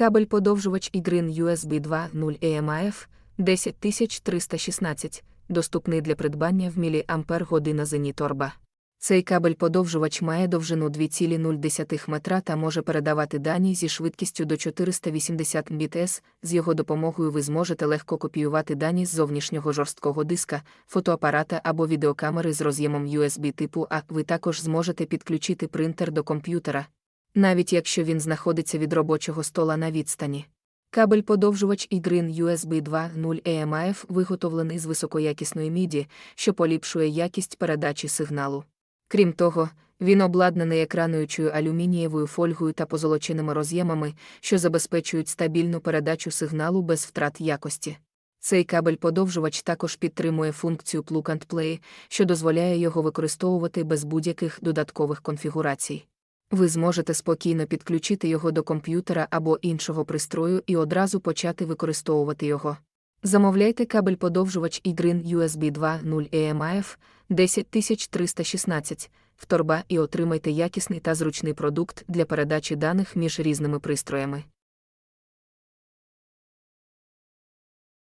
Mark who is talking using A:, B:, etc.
A: Кабель подовжувач Igrin USB 2.0 EMAF 10316, доступний для придбання в міліампер година Зеніторба. Цей кабель подовжувач має довжину 2,0 метра та може передавати дані зі швидкістю до 480 Mbps. З його допомогою ви зможете легко копіювати дані з зовнішнього жорсткого диска, фотоапарата або відеокамери з роз'ємом USB типу А. Ви також зможете підключити принтер до комп'ютера, навіть якщо він знаходиться від робочого стола на відстані. Кабель подовжувач Igrin USB 2.0 EMAF виготовлений з високоякісної міді, що поліпшує якість передачі сигналу. Крім того, він обладнаний екрануючою алюмінієвою фольгою та позолоченими роз'ємами, що забезпечують стабільну передачу сигналу без втрат якості. Цей кабель-подовжувач також підтримує функцію Plug and Play, що дозволяє його використовувати без будь-яких додаткових конфігурацій. Ви зможете спокійно підключити його до комп'ютера або іншого пристрою і одразу почати використовувати його. Замовляйте кабель-подовжувач Igrin USB 2.0 EMAF 10316 в торба і отримайте якісний та зручний продукт для передачі даних між різними пристроями.